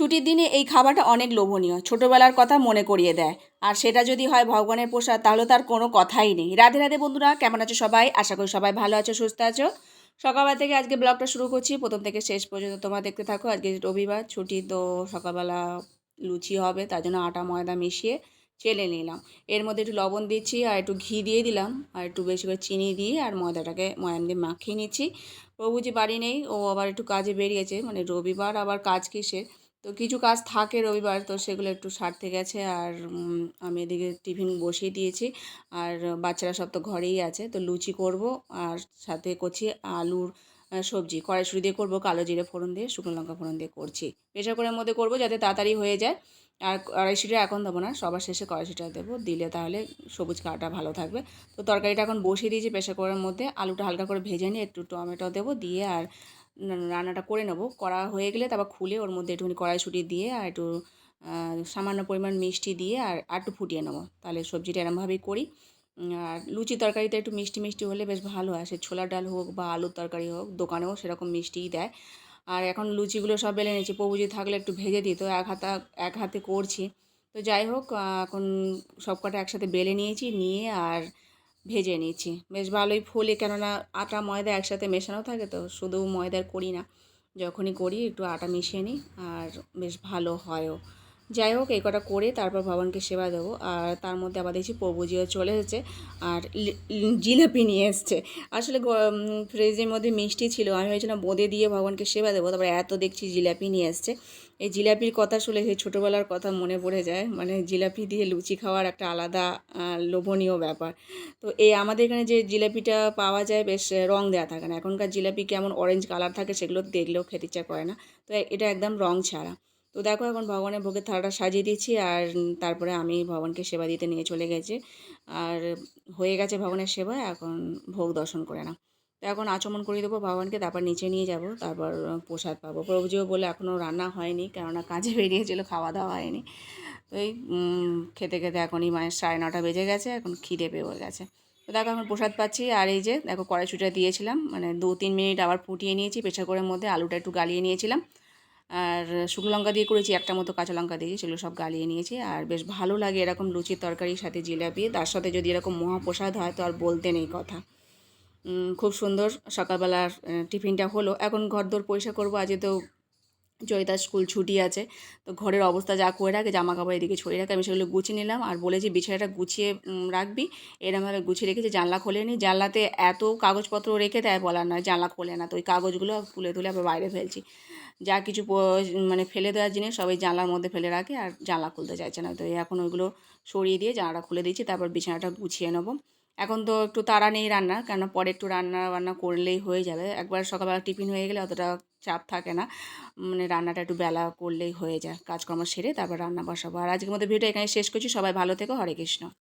ছুটির দিনে এই খাবারটা অনেক লোভনীয়। ছোটোবেলার কথা মনে করিয়ে দেয়। আর সেটা যদি হয় ভগবানের প্রসাদ, তাহলে তার কোনো কথাই নেই। রাধে রাধে বন্ধুরা, কেমন আছো সবাই? আশা করি সবাই ভালো আছো, সুস্থ আছো। সকালবেলা থেকে আজকে ব্লগটা শুরু করছি। প্রথম থেকে শেষ পর্যন্ত তোমরা দেখতে থাকো। আজকে রবিবার, ছুটি তো সকালবেলা লুচি হবে, তার জন্য আটা, ময়দা মিশিয়ে চেলে নিলাম। এর মধ্যে একটু লবণ দিচ্ছি আর একটু ঘি দিয়ে দিলাম। আর একটু বেশি করে চিনি দিয়ে আর ময়দাটাকে ময়ান দিয়ে মাখিয়ে নিচ্ছি। প্রভুজি বাড়ি নেই, ও আবার একটু কাজে বেরিয়েছে। মানে রবিবার আবার কাজ কিসে তো কিছু কাজ থাকে রবিবার, তো সেগুলো একটু সারতে গেছে আর আমি এদিকে টিফিন বসিয়ে দিয়েছি। আর বাচ্চারা সব তো ঘরেই আছে, তো লুচি করব আর সাথে করছি আলুর সবজি। কড়াইশুঁড়ি দিয়ে করব, কালো জিরে ফোড়ন দিয়ে, শুকনো লঙ্কা ফোড়ন দিয়ে করছি। প্রেশার কুকারের মধ্যে করব যাতে তাড়াতাড়ি হয়ে যায়। আর কড়াইশুঁড়ি এখন দেবো না, সবার শেষে কড়াইশুঁড়িটা দেবো। দিলে তাহলে সবুজ কাটা ভালো থাকবে। তো তরকারিটা এখন বসিয়ে দিয়েছি প্রেশার কুকারের মধ্যে। আলুটা হালকা করে ভেজে নিয়ে একটু টমেটো দেবো দিয়ে আর রান্নাটা করে নেব। করা হয়ে গেলে তারপর খুলে ওর মধ্যে একটুখানি কড়াইশুঁটি দিয়ে আর একটু সামান্য পরিমাণ মিষ্টি দিয়ে আর একটু ফুটিয়ে নেব। তাহলে সবজিটা এরমভাবেই করি। আর লুচি তরকারিতে একটু মিষ্টি মিষ্টি হলে বেশ ভালো হয়। সে ছোলার ডাল হোক বা আলুর তরকারি হোক, দোকানেও সেরকম মিষ্টিই দেয়। আর এখন লুচিগুলো সব বেলে নিয়েছি। প্রভুজি থাকলে একটু ভেজে দিত এক হাতা, এক হাতে করছি। তো যাই হোক এখন সব কটা একসাথে বেলে নিয়েছি। নিয়ে আর ভেজে নিয়েছি। বেশ ভালোই ফোলে, কেননা আটা, ময়দা একসাথে মেশানো থাকে তো, শুধু ময়দার করি না। যখনই করি একটু আটা মিশিয়ে নিই, আর বেশ ভালো হয়ও যাই হোক, এই কটা করে তারপর ভগবানকে সেবা দেবো। আর তার মধ্যে আবার দেখছি প্রভুজিও চলে এসেছে আর জিলাপি নিয়ে এসছে। আসলে ফ্রিজের মধ্যে মিষ্টি ছিল, আমি ভেবেছিলাম বোঁদে দিয়ে ভগবানকে সেবা দেবো, তারপরে এত দেখছি জিলাপি নিয়ে এসছে। এই জিলাপির কথা শুনে সেই ছোটোবেলার কথা মনে পড়ে যায় মানে জিলাপি দিয়ে লুচি খাওয়ার একটা আলাদা লোভনীয় ব্যাপার। তো এই আমাদের এখানে যে জিলাপিটা পাওয়া যায়, বেশ রং দেওয়া থাকে না। এখনকার জিলাপি কেমন অরেঞ্জ কালার থাকে, সেগুলো দেখলেও খেতে ইচ্ছা করে না। তো এটা একদম রং ছাড়া। তো দেখো এখন ভগবানের ভোগের থালাটা সাজিয়ে দিচ্ছি আর তারপরে আমি ভগবানকে সেবা দিতে নিয়ে চলে গেছি। আর হয়ে গেছে ভগবানের সেবা, এখন ভোগ দর্শন করে না তো এখন আচমন করে দেবো ভগবানকে, তারপর নিচে নিয়ে যাব, তারপর প্রসাদ পাবো। প্রভুজিও বলে এখনও রান্না হয়নি, কেননা কাজে বেরিয়েছিল খাওয়া দাওয়া হয়নি। তো এই খেতে খেতে এখনই মায়ের সাড়ে নটা বেজে গেছে, এখন খিদে পেয়ে গেছে। তো দেখো এখন প্রসাদ পাচ্ছি, আর এই যে দেখো কড়াইশুঁটা দিয়েছিলাম মানে দু তিন মিনিট আবার ফুটিয়ে নিয়েছি, প্রেশার কুকারের মধ্যে আলুটা একটু গালিয়ে নিয়েছিলাম। আর শুকনো লঙ্কা দিয়ে করেছি, একটা মতো কাঁচা লঙ্কা দিয়েছি সেগুলো সব গালিয়ে নিয়েছি। আর বেশ ভালো লাগে এরকম লুচির তরকারির সাথে জিলাপি। তার সাথে যদি এরকম মহাপ্রসাদ হয়, তো আর বলতে নেই কথা। খুব সুন্দর সকালবেলার টিফিনটা হলো। এখন ঘর ঘরদোর পরিষ্কার করব, আজকে তো জয়িতার স্কুল ছুটি আছে। তো ঘরের অবস্থা যা করে রাখে জামা কাপড় এদিকে ছড়িয়ে রাখে, আমি সেগুলো গুছিয়ে নিলাম। আর বলেছি, বিছানাটা গুছিয়ে রাখবি। এরমভাবে গুছিয়ে রেখেছি, জানলা খোলে নি। জানলাতে এত কাগজপত্র রেখে দেয় বলার নয়, জানলা খোলে না। তো ওই কাগজগুলো তুলে তুলে আবার বাইরে ফেলছি। যা কিছু মানে ফেলে দেওয়ার জিনিস সবাই জানলার মধ্যে ফেলে রাখে, আর জানলা খুলতে চাইছে না। তো এখন ওইগুলো সরিয়ে দিয়ে জানলাটা খুলে দিচ্ছি তারপর বিছানাটা গুছিয়ে নেব। এখন তো একটু তাড়া নেই রান্না কেন পরে একটু রান্না বান্না করলেই হয়ে যাবে। একবার সকালবেলা টিফিন হয়ে গেলে অতটা চাপ থাকে না। মানে রান্নাটা একটু বেলা করলেই হয়ে যায়, কাজকর্ম সেরে তারপর রান্না বসাবো। আর আজকের মধ্যে ভিডিও এখানে শেষ করছি। সবাই ভালো থেকো। হরে কৃষ্ণ।